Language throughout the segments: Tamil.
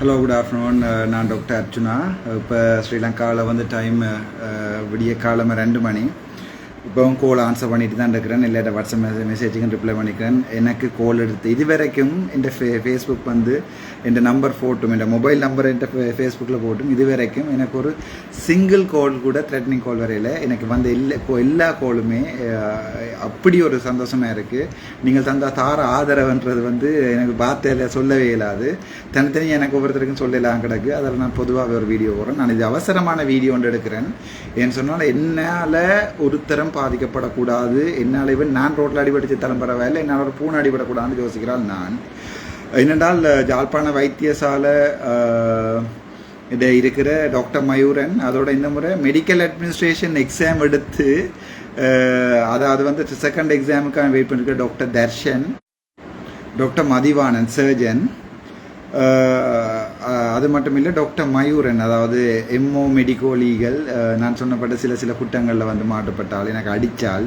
ஹலோ குட் ஆஃப்டர்நூன் நான் டாக்டர் அர்ஜுனா. இப்போ ஸ்ரீலங்காவில் வந்து டைம் uh, விடிய காலமாக ரெண்டு மணி. இப்போவும் கோல் ஆன்சர் பண்ணிட்டு தான் இருக்கிறேன். இல்லாட்ட வாட்ஸ்அப் மெசேஜ் மெசேஜுக்கும் ரிப்ளை பண்ணிக்கிறேன். எனக்கு கோல் எடுத்து இது வரைக்கும் என் ஃபே ஃபேஸ்புக் வந்து என் நம்பர் போட்டும் என் மொபைல் நம்பர் என் ஃபேஸ்புக்கில் போட்டும் இது வரைக்கும் எனக்கு ஒரு சிங்கிள் கால் கூட த்ரெட்னிங் கால் வரையில் எனக்கு வந்த எல்லா கோ- எல்லா கோலுமே அப்படி ஒரு சந்தோஷமாக இருக்குது நீங்கள் தந்த தார ஆதரவுன்றது வந்து எனக்கு வார்த்தையில் சொல்லவே இயலாது. தனித்தனி எனக்கு ஒவ்வொருத்தருக்கும் சொல்லலாம் கிடக்கு. அதில் நான் பொதுவாக ஒரு வீடியோ போகிறேன் நான் இது அவசரமான வீடியோ ஒன்று எடுக்கிறேன். ஏன்னு சொன்னால் என்னால் ஒருத்தரம் பாதிக்கப்படக்கூடாது. என்னால் இவன் நான் ரோட்டில் அடிபடிச்சு தரம் பரவாயில்லை. என்னால் ஒரு பூனை அடிபடக்கூடாதுன்னு யோசிக்கிறாள் நான். என்னென்றால் ஜாழ்ப்பாண வைத்தியசாலை இதை இருக்கிற டாக்டர் மயூரன் அதோட இந்த முறை மெடிக்கல் அட்மினிஸ்ட்ரேஷன் எக்ஸாம் எடுத்து அதாவது வந்து செகண்ட் எக்ஸாமுக்காக வெயிட் பண்ணிருக்க doctor Dharshan doctor Mathivanan surgeon அது மட்டும் இல்லை டாக்டர் மயூரன் அதாவது எம்ஓ மெடிக்கோ லீகல் நான் சொன்னப்பட்ட சில சில குற்றங்களில் வந்து மாட்டப்பட்டால் எனக்கு அடித்தால்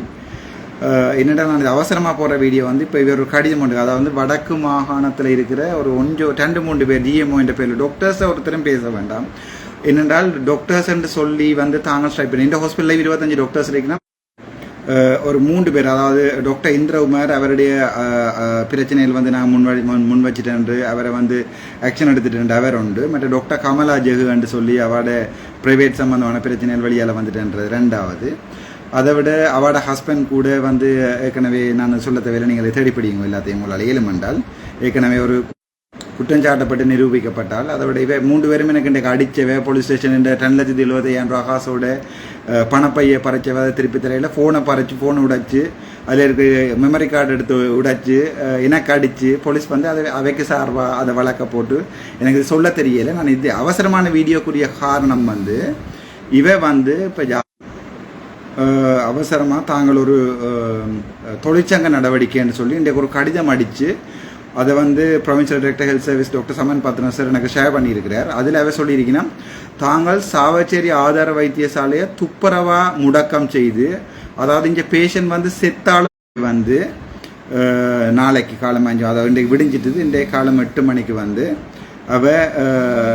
என்னடா நான் அவசரமாக போகிற வீடியோ வந்து இப்போ இவர் ஒரு கடிதம் ஒன்று அதாவது வந்து வடக்கு மாகாணத்தில் இருக்கிற ஒரு ஒன்று ரெண்டு மூன்று பேர் டிஎம்ஓ என்ற பேரில் டாக்டர்ஸை ஒருத்தரும் பேச வேண்டாம். என்னென்றால் டாக்டர்ஸ் என்று சொல்லி வந்து தாங்கள் ஸ்ட்ரைக் பண்ணி இந்த ஹாஸ்பிட்டலில் இருபத்தஞ்சு டாக்டர்ஸ் இருக்குன்னா ஒரு மூன்று பேர் அதாவது டாக்டர் இந்திரகுமார் அவருடைய பிரச்சனையில் பிரச்சனைகள் வந்து நான் முன்வடி முன் முன் வச்சுட்டேன் அவரை வந்து ஆக்ஷன் எடுத்துட்டு அவர் உண்டு. மற்ற டாக்டர் கமலா ஜெகு என்று சொல்லி அவட பிரைவேட் சம்பந்தமான பிரச்சனைகள் வழியால் வந்துட்டேன்றது ரெண்டாவது. அதை விட அவட ஹஸ்பண்ட் கூட வந்து ஏற்கனவே நான் சொல்ல தேவையில்லை நீங்கள் தேடிப்பிடிங்க எல்லாத்தையும் உங்களால். இயலும் என்றால் ஏற்கனவே ஒரு குற்றஞ்சாட்டப்பட்டு நிரூபிக்கப்பட்டால் அதோட இவ மூன்று பேரும் எனக்கு இன்றைக்கு அடித்தவ. போலீஸ் ஸ்டேஷன் என்ற ரெண்டு லட்சத்தி எழுபத்தையாயிரம் ரூபா காசோட பணப்பையை பறைச்ச அதை திருப்பி தலையில் ஃபோனை பறைச்சு ஃபோனை உடைச்சு அதில் இருக்க மெமரி கார்டு எடுத்து உடைச்சு அஹ், எனக்கு அடித்து போலீஸ் வந்து அதை அவைக்கு சார்பாக அதை வழக்க போட்டு எனக்கு சொல்ல தெரியலை. நான் இது அவசரமான வீடியோக்குரிய காரணம் வந்து இவ வந்து இப்போ அவசரமாக தாங்கள் ஒரு தொழிற்சங்க நடவடிக்கைன்னு சொல்லி இன்றைக்கு ஒரு கடிதம் அடித்து அதை வந்து provincial director health service doctor Saman Pathirana sir எனக்கு ஷேர் பண்ணியிருக்கிறார். அதில் அவர் சொல்லியிருக்கீங்கன்னா தாங்கள் சாவச்சேரி ஆதார வைத்தியசாலையை துப்புரவாக முடக்கம் செய்து அதாவது இங்கே பேஷண்ட் வந்து செத்தாலும் வந்து நாளைக்கு காலம் அஞ்சு அதாவது இன்றைக்கு விடிஞ்சிட்டது இன்றைய காலம் எட்டு மணிக்கு வந்து அவ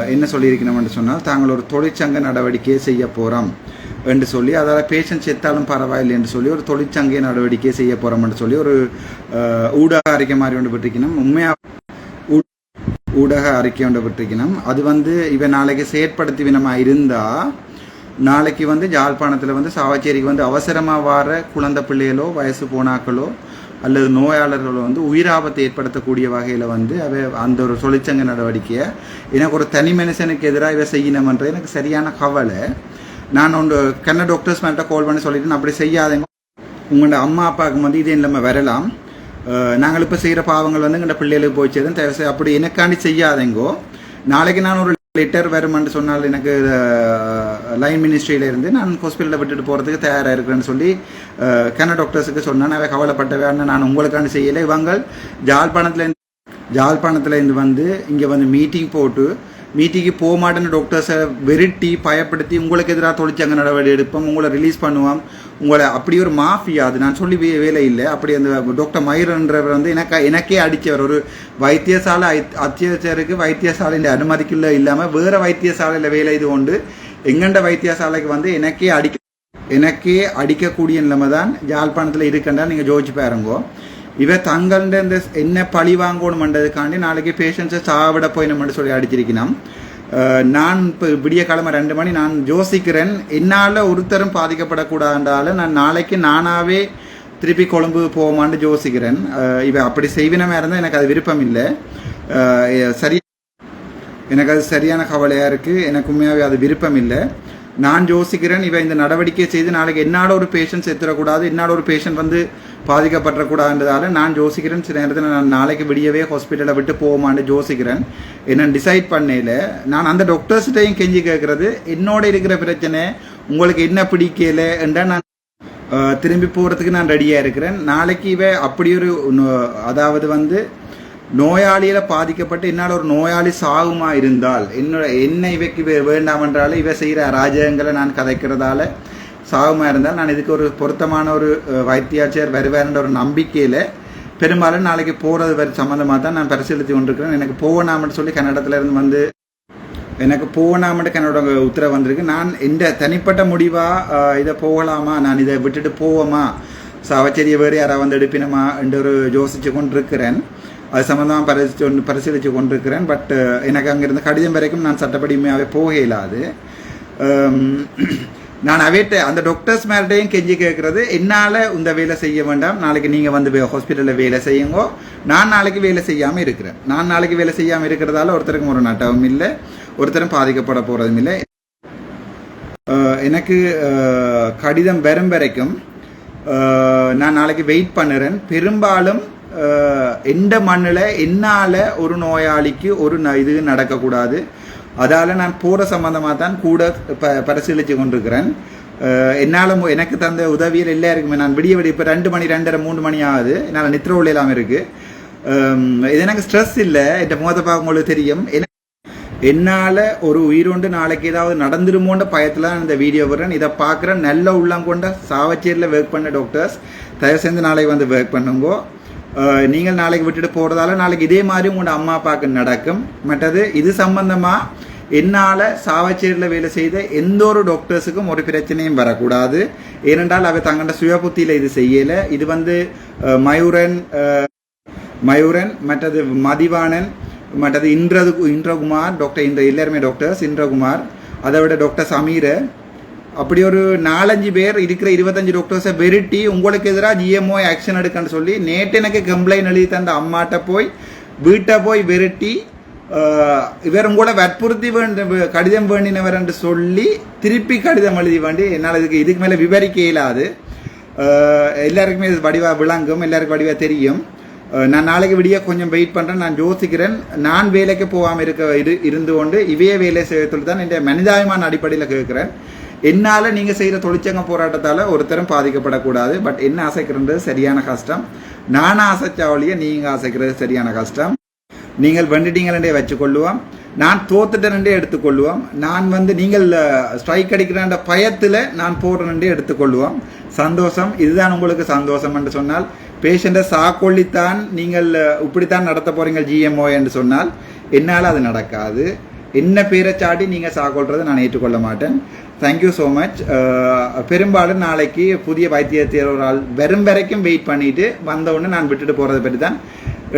என்ன சொல்லியிருக்கணும்னு சொன்னால் தாங்கள் ஒரு தொழிற்சங்க நடவடிக்கையை செய்ய போகிறோம் என்று சொல்லி அதாவது பேஷண்ட் செத்தாலும் பரவாயில்லை என்று சொல்லி ஒரு தொழிற்சங்க நடவடிக்கை செய்ய போகிறோம்னு சொல்லி ஒரு ஊடக அறிக்கை மாதிரி ஒன்று பெற்றிருக்கணும் உண்மையாக ஊடக அறிக்கை ஒன்று பெற்றிருக்கணும் அது வந்து இவன் நாளைக்கு செயற்படுத்தி வினமாக இருந்தால் நாளைக்கு வந்து யாழ்ப்பாணத்தில் வந்து சாவச்சேரிக்கு வந்து அவசரமாக வர குழந்தை பிள்ளைகளோ வயசு போனாக்களோ அல்லது நோயாளர்களோ வந்து உயிராபத்தை ஏற்படுத்தக்கூடிய வகையில் வந்து அவை அந்த ஒரு தொழிற்சங்க நடவடிக்கையை எனக்கு ஒரு தனி மனுஷனுக்கு எதிராக இவை செய்யணுமன்றது எனக்கு சரியான கவலை. நான் ஒன்று கன்ன டாக்டர்ஸ் மேல்கிட்ட கால் பண்ணி சொல்லிட்டு நான் அப்படி செய்யாதேங்க. உங்களோட அம்மா அப்பாவுக்கு வந்து இதே இல்லாமல் வரலாம். நாங்கள் இப்போ செய்கிற பாவங்கள் வந்து எங்களோட பிள்ளைகளுக்கு போய் சேரும். அப்படி எனக்காண்டி செய்யாதேங்கோ. நாளைக்கு நான் ஒரு லெட்டர் வருமென்று சொன்னால் எனக்கு லைன் மினிஸ்ட்ரியில இருந்து நான் ஹாஸ்பிட்டலில் விட்டுட்டு போகிறதுக்கு தயாராக இருக்கிறேன்னு சொல்லி கன டாக்டர்ஸுக்கு சொன்னேன். அவை வேணும் நான் உங்களுக்காண்டி செய்யலை. இவங்க ஜாழ்ப்பாணத்துலேருந்து ஜாழ்ப்பாணத்துலேருந்து வந்து இங்கே வந்து மீட்டிங் போட்டு மீட்டிங்கு போக மாட்டேன்னு டாக்டர்ஸை வெரிட்டி பயப்படுத்தி உங்களுக்கு எதிராக தொழிற்சங்க நடவடிக்கை எடுப்போம் உங்களை ரிலீஸ் பண்ணுவோம். உங்களை அப்படி ஒரு மாஃபியா அது நான் சொல்லி வே- வேலை இல்லை. அப்படி அந்த டாக்டர் மயிரன்றவர் வந்து எனக்கு எனக்கே அடித்தவர். ஒரு வைத்தியசாலை ஐ- அத்தியாவசியருக்கு வைத்தியசாலையின் அனுமதிக்குள்ள இல்லாமல் வேறு வைத்தியசாலையில் வேலை இது கொண்டு எங்கண்ட வைத்தியசாலைக்கு வந்து எனக்கே அடிக்க எனக்கே அடிக்கக்கூடிய நிலைமை தான் யாழ்ப்பாணத்தில் இருக்கண்டா நீங்கள் ஜோதிச்சு பாருங்கோ. இவ தங்கள்ட இந்த என்ன பழி வாங்கணுமன்றதுக்காண்டி நாளைக்கு பேஷண்ட்ஸை சாவிட போயினோம்னு சொல்லி அடிச்சிருக்கணும் நான் இப்போ விடிய கிழமை ரெண்டு மணி நான் யோசிக்கிறேன். என்னால் ஒருத்தரும் பாதிக்கப்படக்கூடாதால நான் நாளைக்கு நானாகவே திருப்பி கொழும்பு போவோமான்னு யோசிக்கிறேன். இவ அப்படி செய்வினமாக இருந்தால் எனக்கு அது விருப்பம் இல்லை சரி எனக்கு அது சரியான கவலையாக இருக்குது எனக்கு உண்மையாகவே அது விருப்பம் இல்லை நான் யோசிக்கிறேன். இவ இந்த நடவடிக்கையை செய்து நாளைக்கு என்னால் ஒரு பேஷண்ட் செத்துடக்கூடாது என்னால் ஒரு பேஷண்ட் வந்து பாதிக்கப்படக்கூடாதுன்றதால நான் யோசிக்கிறேன் சில நேரத்தில் நான் நாளைக்கு விடியவே ஹாஸ்பிட்டலை விட்டு போவோமான்னு யோசிக்கிறேன் என்னன்னு டிசைட் பண்ணையில் நான் அந்த டாக்டர்ஸ்கிட்டையும் கெஞ்சி கேட்குறது என்னோட இருக்கிற பிரச்சனை உங்களுக்கு என்ன பிடிக்கல? என்றால் நான் திரும்பி போகிறதுக்கு நான் ரெடியாக இருக்கிறேன். நாளைக்கு இவ அப்படி ஒரு அதாவது வந்து நோயாளியில் பாதிக்கப்பட்டு என்னால் ஒரு நோயாளி சாகுமா இருந்தால் என்னோட என்ன இவைக்கு வேண்டாம் என்றாலும் இவ செய்கிற அராஜகங்களை நான் கதைக்கிறதால சாகுமா இருந்தால் நான் இதுக்கு ஒரு பொருத்தமான ஒரு வைத்தியாச்சியர் வைத்தியாச்சர் வருவார்ன்ற ஒரு நம்பிக்கையில் பெரும்பாலும் நாளைக்கு போகிறது வர சம்மந்தமாக தான் நான் பரிசீலித்து கொண்டிருக்கிறேன். எனக்கு போகணாமன்னு சொல்லி கன்னடத்துலேருந்து வந்து எனக்கு போகணாமட்டு என்னோட உத்தரவு வந்திருக்கு. நான் இந்த தனிப்பட்ட முடிவாக இதை போகலாமா நான் இதை விட்டுட்டு போவோமா சாவச்சேரியை வேறு யாராவது வந்து எடுப்பினமா என்று ஒரு யோசித்து கொண்டிருக்கிறேன். அது சம்மந்தமாக பரிசு பரிசீலித்து கொண்டிருக்கிறேன். பட் எனக்கு அங்கேருந்து கடிதம் வரைக்கும் நான் சட்டப்படிமையாகவே போக இயலாது நான் அவேட்ட அந்த டாக்டர்ஸ் மேர்டையும் கெஞ்சி கேட்குறது என்னால் இந்த வேலை செய்ய வேண்டாம். நாளைக்கு நீங்கள் வந்து ஹாஸ்பிட்டலில் வேலை செய்யுங்கோ. நான் நாளைக்கு வேலை செய்யாமல் இருக்கிறேன். நான் நாளைக்கு வேலை செய்யாமல் இருக்கிறதால ஒருத்தருக்கும் ஒரு நட்டவும் இல்லை. ஒருத்தரும் பாதிக்கப்பட போகிறதும் இல்லை. எனக்கு கடிதம் வரும் வரைக்கும் நான் நாளைக்கு வெயிட் பண்ணுறேன். பெரும்பாலும் எந்த மண்ணில் என்னால் ஒரு நோயாளிக்கு ஒரு ந- இது நடக்கக்கூடாது. அதால் நான் போகிற சம்மந்தமாக தான் கூட ப பரிசீலித்து கொண்டிருக்கிறேன். என்னால் எனக்கு தந்த உதவியில் எல்லாருக்குமே நான் விடிய விடிய இப்போ ரெண்டு மணி ரெண்டரை மூணு மணி ஆகுது. என்னால் நித்திர உள்ள இல்லாமல் இருக்குது இது எனக்கு ஸ்ட்ரெஸ் இல்லை. என் முகத்தை பார்க்க உங்களுக்கு தெரியும். என்னால் ஒரு உயிரோண்டு நாளைக்கு ஏதாவது நடந்துருமோன்ற பயத்தில் தான் இந்த வீடியோ வரேன் இதை பார்க்குற நல்ல உள்ளம் கொண்ட சாவச்சேரியில் ஒர்க் பண்ண டாக்டர்ஸ் தயவு செஞ்சு நாளைக்கு வந்து ஒர்க் பண்ணுங்கோ. நீங்கள் நாளைக்கு விட்டுட்டு போகிறதால நாளைக்கு இதே மாதிரி உங்களோட அம்மா அப்பாவுக்கு நடக்கும். மற்றது இது சம்பந்தமாக என்னால் சாவச்சேரியில் வேலை செய்த எந்த ஒரு டாக்டர்ஸுக்கும் ஒரு பிரச்சனையும் வரக்கூடாது. ஏனென்றால் அவை தங்களோட சுய புத்தியில் இது செய்யலை. இது வந்து மயூரன் மயூரன் மற்றது மதிவாணன் மற்றது இன்றது இந்திரகுமார் டாக்டர் இந்த எல்லாருமே டாக்டர்ஸ் இந்திரகுமார் அதை விட டாக்டர் சமீர் அப்படி ஒரு நாலஞ்சு பேர் இருக்கிற இருபத்தஞ்சு டாக்டர்ஸை வெரிட்டி உங்களுக்கு எதிராக ஜிஎம்ஓ ஆக்ஷன் எடுக்கன்னு சொல்லி நேற்று எனக்கு கம்ப்ளைண்ட் எழுதி தந்த அம்மாட்ட போய் வீட்டை போய் வெரிட்டி இவர் உங்களோட வற்புறுத்தி வேண்ட கடிதம் வேண்டினவர் என்று சொல்லி திருப்பி கடிதம் எழுதி வேண்டி என்னால் இதுக்கு இதுக்கு மேலே விவரிக்க இயலாது எல்லாருக்குமே இது வடிவாக விளங்கும் எல்லாருக்கும் வடிவாக தெரியும். நான் நாளைக்கு விடிய கொஞ்சம் வெயிட் பண்ணுறேன் நான் யோசிக்கிறேன். நான் வேலைக்கு போகாமல் இருக்க இரு இருந்து கொண்டு இவையே வேலை செய்யத்தில் தான் என்னுடைய மனிதாயமான அடிப்படையில் கேட்குறேன். என்னால் நீங்கள் செய்கிற தொழிற்சங்க போராட்டத்தால் ஒருத்தரும் பாதிக்கப்படக்கூடாது பட் என்ன அசைக்கிறது சரியான கஷ்டம். நான் அசைச்சாவளியை நீங்கள் அசைக்கிறது சரியான கஷ்டம். நீங்கள் வெண்டுட்டீங்களே வச்சுக்கொள்ளுவோம். நான் தோத்துட்டேனே எடுத்துக்கொள்வோம் நான் வந்து நீங்கள் ஸ்ட்ரைக் அடிக்கிறேன்ற பயத்தில் நான் போடுறேனே எடுத்துக்கொள்வோம் சந்தோஷம். இதுதான் உங்களுக்கு சந்தோஷம் என்று சொன்னால் பேஷண்ட்டை சாக்கொள்ளித்தான் நீங்கள் இப்படித்தான் நடத்த போகிறீங்க ஜிஎம்ஓ என்று சொன்னால் என்னால் அது நடக்காது. என்ன பேரை சாட்டி நீங்கள் சாகொள்றதை நான் ஏற்றுக்கொள்ள மாட்டேன். தேங்க்யூ ஸோ மச் பெரும்பாலும் நாளைக்கு புதிய வைத்தியத்தில் ஒரு ஆள் வரும் வரைக்கும் வெயிட் பண்ணிட்டு வந்தவுடனே நான் விட்டுட்டு போகிறத பற்றி தான்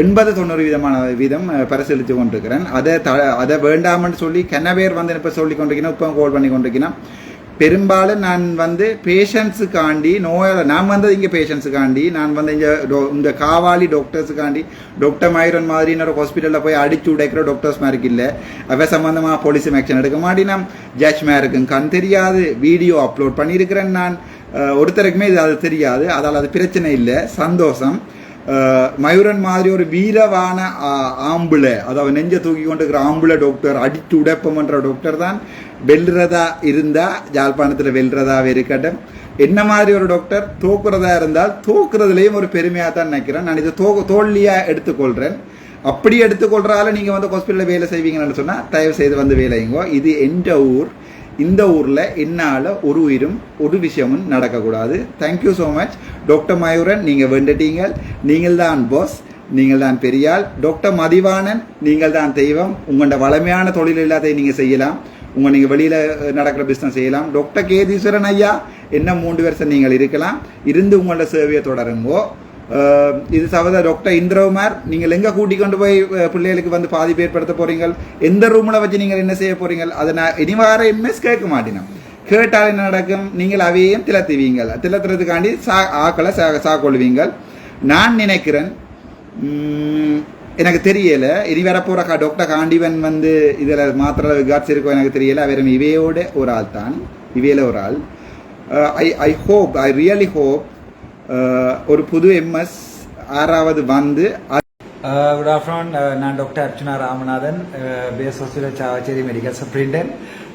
எண்பது தொண்ணூறு விதமான வீதம் uh, பரிசீலித்து கொண்டிருக்கிறேன். அதை த அதை வேண்டாம்னு சொல்லி கென்ன பேர் வந்து இப்போ சொல்லி கொண்டிருக்கணும் இப்போ கோல் பண்ணி கொண்டிருக்கணும் பெரும்பாலும் நான் வந்து பேஷண்ட்ஸுக்காண்டி நோயாள நான் வந்தது இங்கே பேஷண்ட்ஸுக்காண்டி நான் வந்து இங்கே டோ- இந்த காவாலி டாக்டர்ஸுக்காண்டி டாக்டர் மைரன் மாதிரி இன்னொரு ஹாஸ்பிட்டலில் போய் அடிச்சு உடைக்கிற டாக்டர்ஸ் மாதிரி இல்லை. அவ சம்மந்தமாக போலீஸ் ஆக்ஷன் எடுக்க மாட்டினா. ஜட்ஜ் மேருக்கும் கண் தெரியாது. வீடியோ அப்லோட் பண்ணியிருக்கிறேன் நான். ஒருத்தருக்குமே இது அது தெரியாது. அதால் அது பிரச்சனை இல்லை. சந்தோஷம். மயூரன் மாதிரி ஒரு வீரவான ஆம்புளை அதாவது நெஞ்ச தூக்கி கொண்டு இருக்கிற ஆம்புல டாக்டர் அடித்து உடைப்பமன்ற டாக்டர் தான் வெல்றதா இருந்தால் ஜாழ்ப்பாணத்தில் வெல்றதாவே இருக்கட்டும் என்ன மாதிரி ஒரு டாக்டர் தோக்குறதா இருந்தால் தோக்குறதுலேயும் ஒரு பெருமையாக தான் நினைக்கிறேன் நான் இதை தோ தோல்வியாக எடுத்துக்கொள்கிறேன் அப்படி எடுத்துக்கொள்கிறால நீங்கள் வந்து ஹாஸ்பிட்டலில் வேலை செய்வீங்கன்னு சொன்னால் தயவு செய்து வந்து வேலைங்கோ இது எந்த ஊர் இந்த ஊரில் என்னால் ஒரு உயிரும் ஒரு விஷயமும் நடக்கக்கூடாது. Thank you so much doctor Mayuran நீங்கள் வேண்டுட்டீங்க. நீங்கள் தான் பாஸ் நீங்கள் தான் பெரியாள். டாக்டர் மதிவாணன் நீங்கள் தான் தெய்வம். உங்களோட வளமையான தொழில் எல்லாத்தையும் நீங்கள் செய்யலாம். உங்கள் நீங்கள் வெளியில் நடக்கிற பிஸ்னஸ் செய்யலாம். டாக்டர் கேதீஸ்வரன் ஐயா என்ன மூன்று வருஷம் நீங்கள் இருக்கலாம். இருந்து உங்களோட சேவையை தொடருங்கோ. இது சகோதர டாக்டர் இந்திரகுமார். நீங்கள் எங்கே கூட்டிக் கொண்டு போய் பிள்ளைகளுக்கு வந்து பாதிப்பு ஏற்படுத்த போறீங்க எந்த ரூமில் வச்சு நீங்கள் என்ன செய்ய போகிறீங்க அதை நான் இனி வார எம்எஸ் கேட்க மாட்டேன் கேட்டால் என்ன நடக்கும்? நீங்கள் அவையும் திலத்துவீங்கள். திலத்துறதுக்காண்டி சா ஆக்களை சா கொள்வீங்கள் நான் நினைக்கிறேன் எனக்கு தெரியல. இனி வரப்போற கா டாக்டர் காண்டிவன் வந்து இதில் மாத்திர காட்சி இருக்கோ எனக்கு தெரியல. அவர் இவையோட ஒரு ஆள் தான் இவையில ஒரு ஆள். I I hope I really hope ஒரு புது எம்எஸ் ஆறாவது வந்து குட் ஆஃப்டர்நூன் நான் doctor Archana Ramanathan. Base hospital Chavakachcheri medical superintendent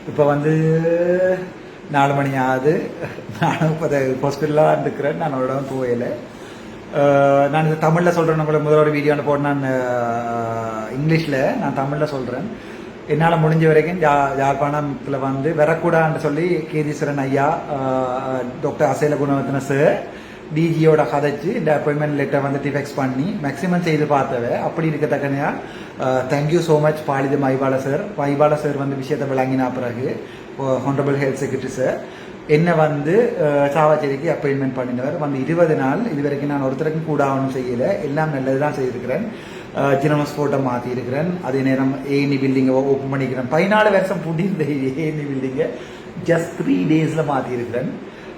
இப்போ வந்து நாலு மணி ஆகுது. நானும் இப்போ ஹாஸ்பிட்டலாக தான் இருக்கிறேன். நான் ஒரு இடம் நான் இது தமிழில் சொல்கிறேன் உங்களை முதல்ல ஒரு வீடியோ போட்டு நான் இங்கிலீஷில் நான் தமிழில் சொல்கிறேன் என்னால் முடிஞ்ச வரைக்கும் ஜா யாழ்ப்பாணத்தில் வந்து வரக்கூடாதுன்னு சொல்லி கீதீஸ்வரன் ஐயா டாக்டர் அசைல குணவர்த்தன சார் டிஜியோட கதைச்சு இந்த அப்பாயின்மெண்ட் லெட்டர் வந்து டிஃபெக்ஸ் பண்ணி மேக்ஸிமம் செய்து பார்த்தவ அப்படி இருக்கத்தக்கனையா thank you so much Palitha Maipala sir Maipala sir வந்து விஷயத்தை விளங்கினா பிறகு ஹானரபிள் ஹெல்த் செக்ரட்டரி சார் என்னை வந்து சாவாச்சேரிக்கு அப்பாயின்மெண்ட் பண்ணினவர். வந்து இருபது நாள் இது வரைக்கும் நான் ஒருத்தருக்கும் கூட ஆகணும் செய்யலை. எல்லாம் நல்லது தான் செய்திருக்கிறேன் ஜினமஸ் ஃபோட்டோ மாற்றிருக்கிறேன் அதே நேரம் ஏஎன்இ பில்டிங்கை ஓப்பன் பண்ணிக்கிறேன். பதினாலு வருஷம் புடிந்த ஏஎன்இ பில்டிங்கை ஜஸ்ட் த்ரீ டேஸில் மாற்றிருக்கிறேன்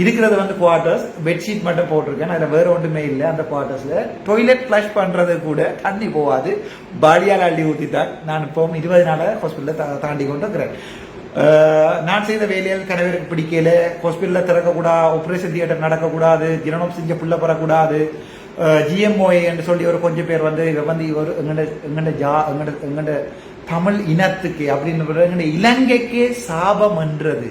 இருக்கிறது வந்து குவார்ட்டர்ஸ் பெட்ஷீட் மட்டும் போட்டிருக்கேன். அதில் வேற ஒன்றுமே இல்லை. அந்த குவார்ட்டர்ஸில் டொய்லெட் ஃப்ளஷ் பண்ணுறது கூட தண்ணி போகாது. பாடியால் அள்ளி ஊற்றித்தான் நான் இப்போ இருபது நாளாக ஹாஸ்பிட்டலில் தாண்டி கொண்டு இருக்கிறேன் நான் செய்த வேலையால் கணவருக்கு பிடிக்கல. ஹாஸ்பிட்டலில் திறக்கக்கூடாது ஆப்ரேஷன் தியேட்டர் நடக்கக்கூடாது. ஜனனம் செஞ்ச புள்ள பெறக்கூடாது ஜிஎம்ஓஏ என்று சொல்லி ஒரு கொஞ்சம் பேர் வந்து இவ வந்து இவர் எங்கட எங்கட ஜா எங்கட எங்கட தமிழ் இனத்துக்கு அப்படின்னு எங்கட இலங்கைக்கே சாபம் என்றது.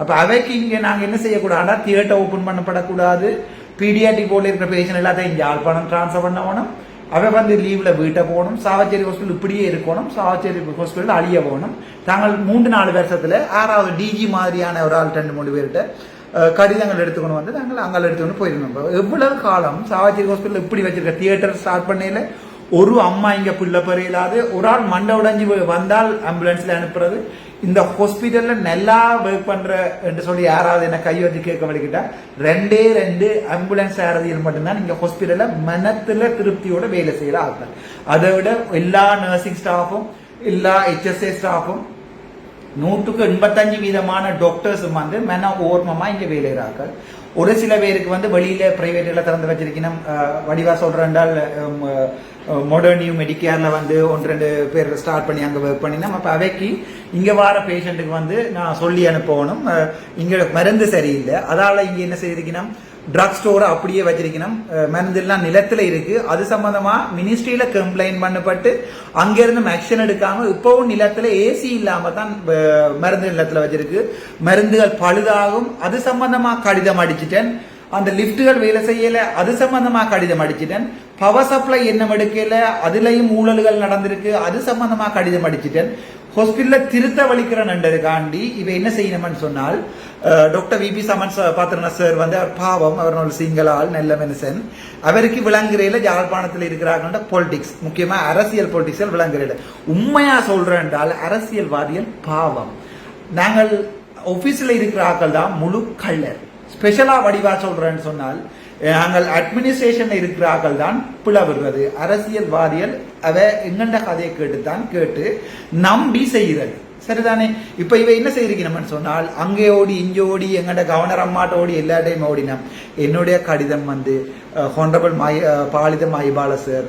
அப்போ அவைக்கு இங்கே நாங்கள் என்ன செய்யக்கூடாதுன்னா தியேட்டர் ஓப்பன் பண்ணப்படக்கூடாது. பீடியாட்டிக் போல இருக்கிற பேஷண்ட் எல்லாத்தையும் யாழ்ப்பாணம் ட்ரான்ஸ்ஃபர் பண்ண போகணும் அவ வந்து லீவில் வீட்டை போகணும். சாவச்சேரி ஹாஸ்பிட்டல் இப்படியே இருக்கணும். சாவச்சேரி ஹாஸ்பிட்டல் அழிய போகணும். தாங்கள் மூன்று நாலு வருஷத்தில் ஆறாவது டிஜி மாதிரியான ஒரு ஆள் ரெண்டு மூணு பேர்கிட்ட கடிதங்கள் எடுத்துக்கணும் வந்து நாங்கள் அங்கே எடுத்துக்கணும் போயிருந்தோம். எவ்வளவு காலம் சாவச்சேரி ஹாஸ்பிட்டல் இப்படி வச்சிருக்க தியேட்டர் ஸ்டார்ட் பண்ணையில் ஒரு அம்மா இங்கே பிள்ளை பெறையிலாது. ஒரு ஆள் மண்டை உடஞ்சி வந்தால் ஆம்புலன்ஸில் அனுப்புறது. இந்த ஹாஸ்பிட்டல்ல நல்லா ஒர்க் பண்ற என்று சொல்லி யாராவது என்ன கை வச்சு கேட்க வலிக்கிட்டா ரெண்டே ரெண்டு ஆம்புலன்ஸ் சாரதிகள் மட்டும்தான் நீங்க ஹாஸ்பிட்டல்ல மனத்துல திருப்தியோட வேலை செய்யற ஆட்கள். அதை விட எல்லா நர்சிங் ஸ்டாஃபும் எல்லா ஹெச்எஸ்ஏ ஸ்டாஃபும் நூற்றுக்கு எண்பத்தஞ்சு வீதமான டாக்டர்ஸும் வந்து மன ஓர்மமா இங்க வேலைகிறார்கள் ஒரு சில பேருக்கு வந்து வெளியில பிரைவேட்ல திறந்து வச்சிருக்கணும். வடிவா வடிவா என்றால் மாடர்ன் நியூ மெடிக்கேரில் வந்து ஒன்று ரெண்டு பேர் ஸ்டார்ட் பண்ணி அங்கே ஒர்க் பண்ணினோம். அப்போ அவைக்கு இங்கே வர பேஷண்ட்டுக்கு வந்து நான் சொல்லி அனுப்பணும். இங்கே மருந்து சரியில்லை. அதால் இங்கே என்ன செய்திருக்கணும்? ட்ரக் ஸ்டோரை அப்படியே வச்சிருக்கணும். அஹ், மருந்தெல்லாம் நிலத்தில் இருக்கு. அது சம்பந்தமா மினிஸ்ட்ரியில கம்ப்ளைண்ட் பண்ணப்பட்டு அங்கிருந்து ஆக்ஷன் எடுக்காம இப்பவும் நிலத்தில் ஏசி இல்லாம தான் மருந்து நிலத்தில் வச்சிருக்கு. மருந்துகள் பழுதாகும். அது சம்பந்தமா கடிதம் அடிச்சிட்டேன். அந்த லிப்டுகள் வேலை செய்யல அது சம்பந்தமா கடிதம் அடிச்சிட்டேன். பவர் சப்ளை என்ன எடுக்கல அதுலயும் ஊழல்கள் நடந்திருக்கு அது சம்பந்தமா கடிதம் அடிச்சிட்டேன். ஹாஸ்பிட்டல திருத்த வலிக்கிறேன்ன்றதுக்காண்டி இவ என்ன செய்யணும்னு சொன்னால் doctor VP Saman Pathirana sir வந்து அவர் பாவம் அவர் ஒரு சிங்களால் நல்ல மனுஷன். அவருக்கு விளங்குறையில யாழ்ப்பாணத்தில் இருக்கிறாங்கன்ற பொலிட்டிக்ஸ் முக்கியமா அரசியல் பொலிட்டிக்ஸில் விளங்குறையில உண்மையா சொல்றேன் என்றால் அரசியல்வாதிகள் பாவம். நாங்கள் ஆபீஸ்ல இருக்கிற ஆக்கள் தான் முழு கள்ளர். ஸ்பெஷலாக வடிவா சொல்றேன்னு சொன்னால் நாங்கள் அட்மினிஸ்ட்ரேஷன்ல இருக்கிறார்கள் தான் பிளவுறது. அரசியல்வாதிகள் அவ எங்கண்ட கதையை கேட்டு தான் கேட்டு நம்பி செய்கிறது. சரிதானே? இப்ப இவ என்ன செய்திருக்கணும்னு சொன்னால் அங்கே ஓடி இங்கே ஓடி எங்கண்ட கவர்னர் அம்மாட்ட ஓடி எல்லா டைம் ஓடினோம் என்னுடைய கடிதம் வந்து ஹானரபிள் மாய பாலித மாய்பால சார்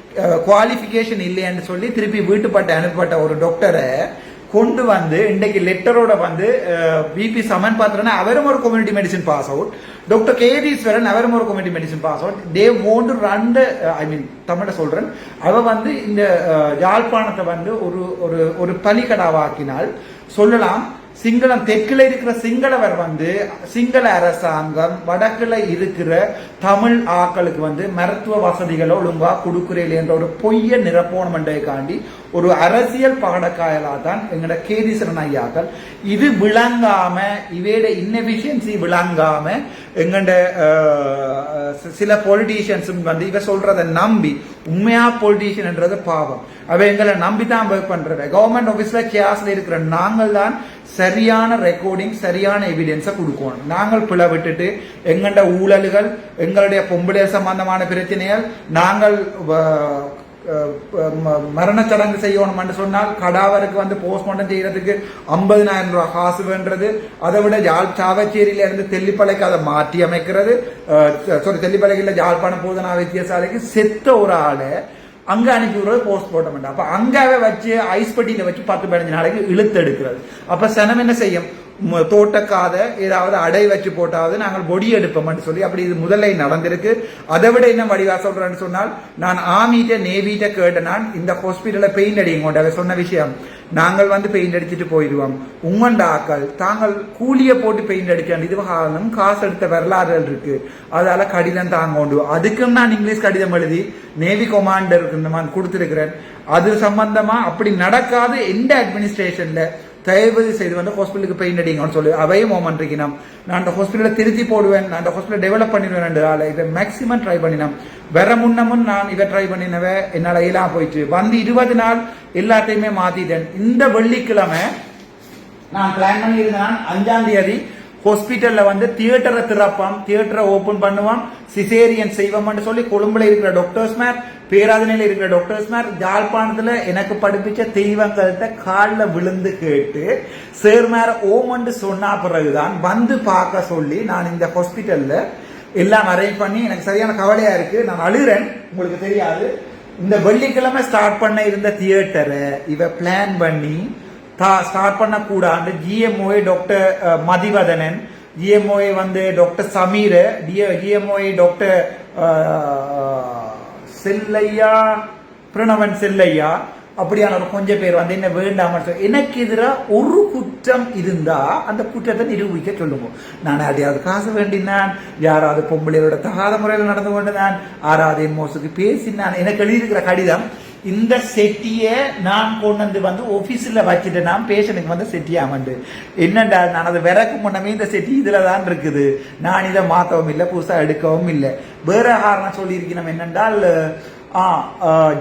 குவாலிஃபிகேஷன் இல்லைன்னு சொல்லி திருப்பி வீட்டுப்பட்ட அனுப்பப்பட்ட ஒரு டாக்டரை கொண்டு வந்து இன்றைக்கு லெட்டரோட வந்து பிபி சமன் பாத்திரனா அவரும் ஒரு community medicine pass out doctor Ketheeswaran அவரும் ஒரு community medicine pass out they owned ரெண்டு ஐ மீன் தமிழ சொல்றேன். அவ வந்து இந்த யாழ்ப்பாணத்தை வந்து ஒரு ஒரு ஒரு பலிகடாவாக்கினால் சொல்லலாம். சிங்களம் தெற்குல இருக்கிற சிங்களவர் வந்து சிங்கள அரசாங்கம் வடக்குல இருக்கிற தமிழ் ஆக்களுக்கு வந்து மருத்துவ வசதிகளை ஒழுங்கா கொடுக்குறேன் என்ற ஒரு பொய்ய நிரப்போணம் காண்டி ஒரு அரசியல் பாடக்காயலா தான் எங்களோட கேதீசரன் ஐயாக்கள். இது விளங்காம இவையோட இன்னெஃபிஷியன்சி விளங்காம எங்கண்ட சில பொலிட்டீஷியன்ஸும் வந்து இவ சொல்றதை நம்பி உண்மையா பொலிட்டீஷியன்ன்றது பாவம். அவ எங்களை நம்பி தான் ஒர்க் பண்றவ கவர்மெண்ட் ஆஃபீஸ்ல கேஸ்ல இருக்கிற நாங்கள் தான் சரியான ரெக்கார்டிங் சரியான எவிடன்ஸை கொடுக்கணும். நாங்கள் பிழை விட்டுட்டு எங்கள்ட ஊழல்கள் எங்களுடைய பொம்பளை சம்பந்தமான பிரச்சனைகள் நாங்கள் வ- ம- சடங்கு செய்யணும்னு சொன்னால் கடாவருக்கு வந்து போஸ்ட்மார்ட்டம் செய்யறதுக்கு ஐம்பதினாயிரம் ரூபாய் காசு வேண்டது அதை விட ஜால் சாவச்சேரியில இருந்து தெல்லிப்பளைக்கு அதை மாற்றி அமைக்கிறது. சாரி தெல்லிப்பளைக்கு யாழ்ப்பாணம் போதனா வைத்தியசாலைக்கு செத்த ஒரு ஆளை அங்க அனுப்பி விடுறது போஸ்ட் மார்ட்டம் அப்ப அங்காவே வச்சு ஐஸ் பெட்டியில வச்சு பத்து பதினஞ்சு நாளைக்கு இழுத்து எடுக்கிறது. அப்ப சனம் என்ன செய்யும்? தோட்டக்காத ஏதாவது அடை வச்சு போட்டாவது நாங்கள் பொடி எடுப்போம்னு சொல்லி அப்படி இது முதல்ல நடந்திருக்கு. அதை விட என்ன வடிவா சொல்றேன்னு சொன்னால் நான் ஆமீட்ட நேவிட்ட கேட்ட நான் இந்த ஹாஸ்பிட்டல பெயிண்ட் அடிங்க சொன்ன விஷயம் நாங்கள் வந்து பெயிண்ட் அடிச்சுட்டு போயிடுவோம் உங்கண்ட ஆக்கள் தாங்கள் கூலியை போட்டு பெயிண்ட் அடிச்சாண்டு இது காரணம் காசு எடுத்த வரலாறுகள் இருக்கு. அதால கடிதம் தாங்க கொண்டு அதுக்கும் நான் இங்கிலீஷ் கடிதம் எழுதி நேவி கொமாண்டருக்கு நான் கொடுத்துருக்கிறேன். அது சம்பந்தமா அப்படி நடக்காது எந்த அட்மினிஸ்ட்ரேஷன்ல தயவு செய்து வந்து ஹாஸ்பிட்டலுக்கு பெயிண்ட் அடிங்கன்னு சொல்லி அவையும் மோமெண்ட் இருக்கணும் நான் அந்த ஹாஸ்பிட்டலை திருத்தி போடுவேன் நான் அந்த ஹாஸ்பிட்டல் டெவலப் பண்ணிடுவேன் ரெண்டு ஆளை. இதை மேக்ஸிமம் ட்ரை பண்ணினோம். வேற முன்னமும் நான் இதை ட்ரை பண்ணினவ என்னால் இயலாம் போயிடுச்சு வந்து இருபது நாள் எல்லாத்தையுமே மாத்திட்டேன். இந்த வெள்ளிக்கிழமை நான் பிளான் பண்ணியிருந்தேன் அஞ்சாம் தேதி ஹாஸ்பிட்டல்ல வந்து தியேட்டரை திறப்பான் தியேட்டரை ஓபன் பண்ணுவான் சிசேரியன் செய்வோம்னு சொல்லி கொழும்புல இருக்கிற டாக்டர்ஸ் மேன் பேராதனையில் இருக்கிற டாக்டர்ஸ் மேர் ஜாழ்ப்பாணத்தில் எனக்கு படிப்பிச்ச தெய்வங்கள்ட்ட காலில் விழுந்து கேட்டு சேர் ஓமண்டு சொன்னா பிறகுதான் வந்து பார்க்க சொல்லி நான் இந்த ஹாஸ்பிட்டலில் எல்லாம் அரேஞ்ச் பண்ணி எனக்கு சரியான கவலையாக இருக்குது நான் அழுகிறேன் உங்களுக்கு தெரியாது. இந்த வெள்ளிக்கிழமை ஸ்டார்ட் பண்ண இருந்த தியேட்டரை இவ பிளான் பண்ணி ஸ்டார்ட் பண்ணக்கூடாது. GMOA doctor Mathivathanan. ஜிஎம்ஓஏ வந்து doctor Sameer GMOA doctor Chelliah? Pranavan Chelliah? அப்படியான ஒரு கொஞ்சம் பேர் வந்து என்ன வேண்டாம சொல்லி எனக்கு எதிராக ஒரு குற்றம் இருந்தா அந்த குற்றத்தை நிரூபிக்க சொல்லுவோம். நான் அதையாவது காசு வேண்டினான் யாராவது பொம்பளையோட தகாத முறையில் நடந்து கொண்டு நான் ஆறாவது மோசுக்கு பேசினான். எனக்கு எழுதியிருக்கிற கடிதம் இந்த செட்டியை நான் கொண்டு வந்து வந்து ஆஃபீஸில் வச்சுட்டு நான் பேஷனுக்கு வந்து செட்டியாமண்டு என்னண்டா நான் அதை விறக்கு முன்னமே இந்த செட்டி இதில் தான் இருக்குது. நான் இதை மாற்றவும் இல்லை புதுசாக எடுக்கவும் இல்லை. வேற காரணம் சொல்லியிருக்கணும் என்னென்றால் ஆ அஹ்,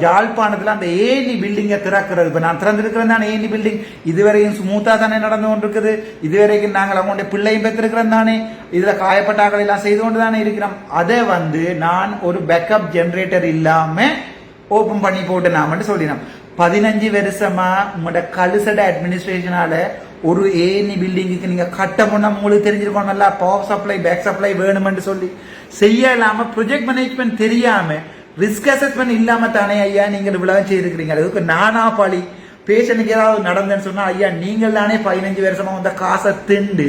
அந்த ஏனி பில்டிங்கை திறக்கிறது. இப்போ நான் திறந்திருக்கிறேன் தானே ஏனி பில்டிங் இதுவரையும் ஸ்மூத்தாக தானே நடந்து கொண்டிருக்குது. இதுவரைக்கும் நாங்கள் அவங்களுடைய பிள்ளையும் பெற்றிருக்கிறோம் தானே. இதில் காயப்பட்டாக்கள் எல்லாம் செய்து கொண்டு தானே இருக்கிறோம். அதை வந்து நான் ஒரு பேக்கப் ஜென்ரேட்டர் இல்லாமல் ஓப்பன் பண்ணி போட்டு நாமட்டு சொல்லினோம் பதினஞ்சு வருஷமா உங்களோட கலுசட அட்மினிஸ்ட்ரேஷனால ஒரு ஏனி பில்டிங்குக்கு நீங்க கட்ட முன்ன உங்களுக்கு தெரிஞ்சிருக்கணும்ல பவர் சப்ளை பேக் சப்ளை வேணும்னு சொல்லி. செய்ய ப்ரொஜெக்ட் மேனேஜ்மெண்ட் தெரியாம ரிஸ்க் அசஸ்மெண்ட் இல்லாம தானே ஐயா நீங்கள் இவ்வளவு செய்திருக்கிறீங்க. அதுக்கு நானா பழி. பேஷனுக்கு ஏதாவது நடந்தேன்னு சொன்னா ஐயா நீங்கள் தானே பதினஞ்சு வருஷமா வந்த காசை திண்டு.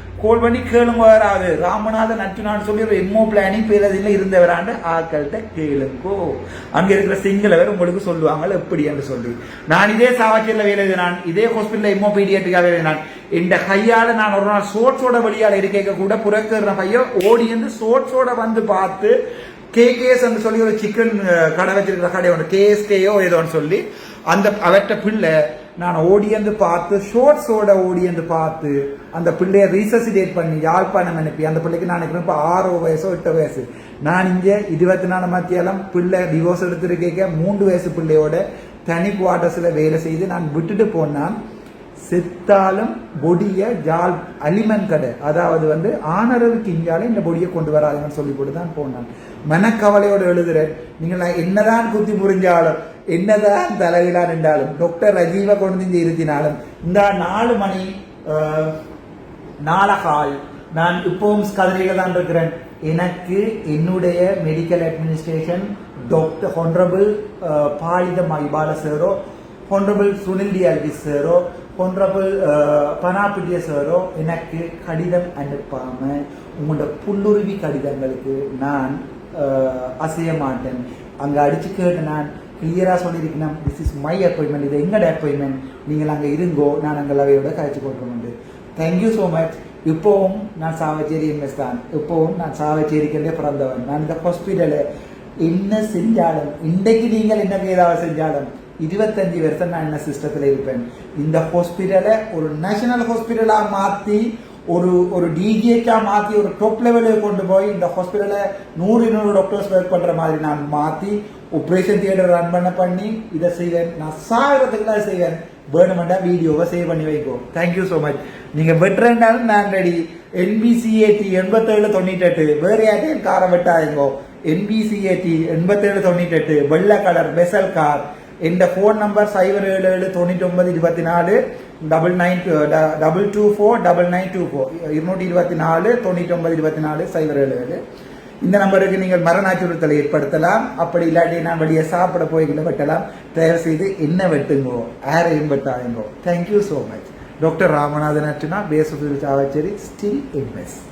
கோல் பண்ணி கேளுங்க வராது ராமநாத அர்ஜுனான்னு சொல்லி ஒரு பிளானிங் பேரதில் இருந்தவராண்டு ஆக்கள்கிட்ட கேளுங்கோ. அங்கே இருக்கிற சிங்களவர் உங்களுக்கு சொல்லுவாங்க எப்படி என்று சொல்லி. நான் இதே சாவாச்சியில் வேலை நான் இதே ஹாஸ்பிட்டலில் எம்மோ பீடியாட்ரிக்காக வேலை நான் இந்த கையால் நான் ஒரு நாள் சோட்ஸோட வழியால் இருக்க கூட புறக்கிற பையன் ஓடி வந்து சோட்ஸோட வந்து பார்த்து கேகேஎஸ் என்று சொல்லி ஒரு சிக்கன் கடை வச்சிருக்கிற கடை ஒன்று கேஎஸ்கேயோ ஏதோன்னு சொல்லி அந்த அவற்ற பிள்ளை நான் ஓடியந்து பார்த்து ஷோர்ட்ஸோட ஓடியந்து பார்த்து அந்த பிள்ளைய ரீசசிடேட் பண்ணி யாழ்ப்பாணம் அனுப்பி அந்த பிள்ளைக்கு நான் இப்போ ஆறோ வயசோ எட்டு வயசு. நான் இங்கே இருபத்தி நாலு மத்தியாலம் பிள்ளை டிவோர்ஸ் எடுத்துருக்கேக்க மூன்று வயசு பிள்ளையோட தனி குவார்டர்ஸில் வேலை செய்து நான் விட்டுட்டு போனான். செத்தாலும் பொடியை ஜால் அலிமன் கடை அதாவது வந்து ஆனரவுக்கு இஞ்சாலே இந்த பொடியை கொண்டு வராதுன்னு சொல்லி போட்டு தான் போனான். மனக்கவலையோடு எழுதுறேன். நீங்கள் நான் என்னதான் குத்தி புரிஞ்சாலும் என்னதான் தலைவிழா நின்றாலும் டாக்டர் ரஜீவை கொண்டு இங்கே இருத்தினாலும் இந்த நாலு மணி அஹ், நாளகால் நான் இப்பவும் கதிரையில் தான் இருக்கிறேன் எனக்கு என்னுடைய medical administration doctor honourable Palitha ஐபால சேரோ ஹொன்ரபிள் சுனில் டிஆல்வி சேரோ ஹொன்ரபிள் பனாபிட்டிய சேரோ எனக்கு கடிதம் அனுப்பாம உங்களோட புல்லுருவி கடிதங்களுக்கு நான் அசைய மாட்டேன் அங்கே அடிச்சு கேட்டு நான் கிளியராக சொல்லியிருக்கணும் திஸ் இஸ் மை அப்பாயின்மெண்ட் இது எங்கட அப்பாயின்மெண்ட் நீங்கள் அங்கே இருங்கோ. நான் அங்கே அவையோட காய்ச்சி கொடுக்கணுண்டு தேங்க்யூ ஸோ மச் இப்போவும் நான் சாவச்சேரி எம்எஸ் தான். இப்போவும் நான் சாவச்சேரிக்கே பிறந்தவன். நான் இந்த ஹாஸ்பிட்டலு என்ன செஞ்சாலும் இன்றைக்கு நீங்கள் என்ன ஏதாவது செஞ்சாலும் இருபத்தஞ்சு வருஷம் நான் என்ன சிஸ்டத்தில் இருப்பேன். இந்த ஹாஸ்பிட்டலை ஒரு நேஷனல் ஹாஸ்பிட்டலாக மாற்றி ஒரு ஒரு டிஜிஹெச்சாக மாற்றி ஒரு டாப் லெவலுக்கு கொண்டு போய் இந்த ஹாஸ்பிட்டலை நூறு நூறு டாக்டர்ஸ் ஒர்க் பண்ணுற மாதிரி நான் மாற்றி ஆப்ரேஷன் தியேட்டர் ரன் பண்ண பண்ணி இதை செய்வேன். நான் சாகிறதுக்கு தான் செய்வேன். வேணுமெண்டா வீடியோவை சேவ் பண்ணி வைக்கோ. தேங்க்யூ ஸோ மச் நீங்கள் வெட்டுறேன்னாலும் நான் ரெடி என்பிசிஏடி எண்பத்தேழு தொண்ணூற்றெட்டு வேறு யார்ட்டையும் காரை வெட்டாதீங்கோ. என்பிசிஏடி எண்பத்தேழு தொண்ணூற்றெட்டு வெள்ளை கலர் பெசல் கார். என் ஃபோன் நம்பர் சைபர் ஏழு ஏழு தொண்ணூற்றி ஒன்பது இருபத்தி நாலு double nine double two uh, four double nine two four இருநூற்றி இருபத்தி நாலு தொண்ணூற்றி ஒன்பது இருபத்தி நாலு சைபர் ஏழு ஏழு. இந்த நம்பருக்கு நீங்கள் மரண அச்சுறுத்தலை ஏற்படுத்தலாம். அப்படி இல்லாட்டி நான் வெளியே சாப்பிட போய்கிட்ட வெட்டலாம். தயவு செய்து என்ன வெட்டுங்கோ. ஆரையும் வெட்டாதீங்கோ. Thank you so much doctor Ramanathan Archana பேசுவது சாவச்சேரி ஸ்டில் இன்வெஸ்ட்